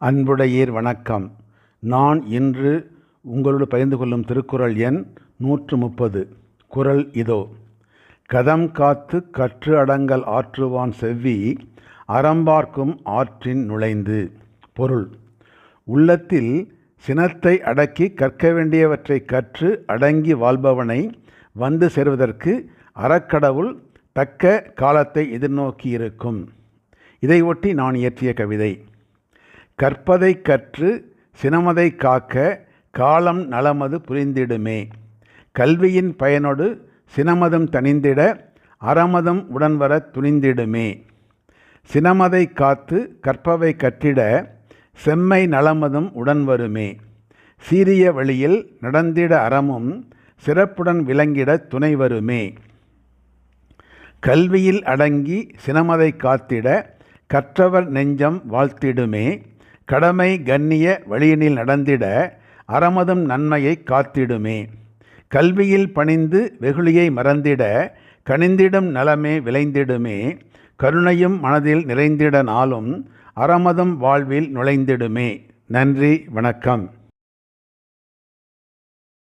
அன்புடையீர் வணக்கம். நான் இன்று உங்களோடு பகிர்ந்து கொள்ளும் திருக்குறள் எண் நூற்று முப்பது குறள் இதோ. கதம் காத்து கற்று அடங்கல் ஆற்றுவான் செவ்வி அறம்பார்க்கும் ஆற்றின் நுழைந்து. பொருள். உள்ளத்தில் சினத்தை அடக்கி கற்க வேண்டியவற்றை கற்று அடங்கி வாழ்பவனை வந்து சேர்வதற்கு அறக்கடவுள் தக்க காலத்தை எதிர்நோக்கியிருக்கும். இதையொட்டி இதை ஒட்டி நான் இயற்றிய கவிதை. கற்பதை கற்று சினமதை காக்க காலம் நலமது புரிந்திடுமே. கல்வியின் பயனொடு சினமதம் தணிந்திட அறமதம் உடன்வர துணிந்திடுமே. சினமதை காத்து கற்பவை கற்றிட செம்மை நலமதும் உடன் வருமே சீரிய வழியில் நடந்திட அறமும் சிறப்புடன் விளங்கிட துணை வருமே கல்வியில் அடங்கி சினமதை காத்திட கற்றவர் நெஞ்சம் வாழ்த்திடுமே. கடமை கண்ணிய வழியினில் நடந்திட அறமதும் நன்மையை காத்திடுமே. கல்வியில் பணிந்து வெகுளியை மறந்திட கணிந்திடும் நலமே விளைந்திடுமே. கருணையும் மனதில் நிறைந்திட நாளும் அறமதும் வாழ்வில் நுழைந்திடுமே. நன்றி வணக்கம்.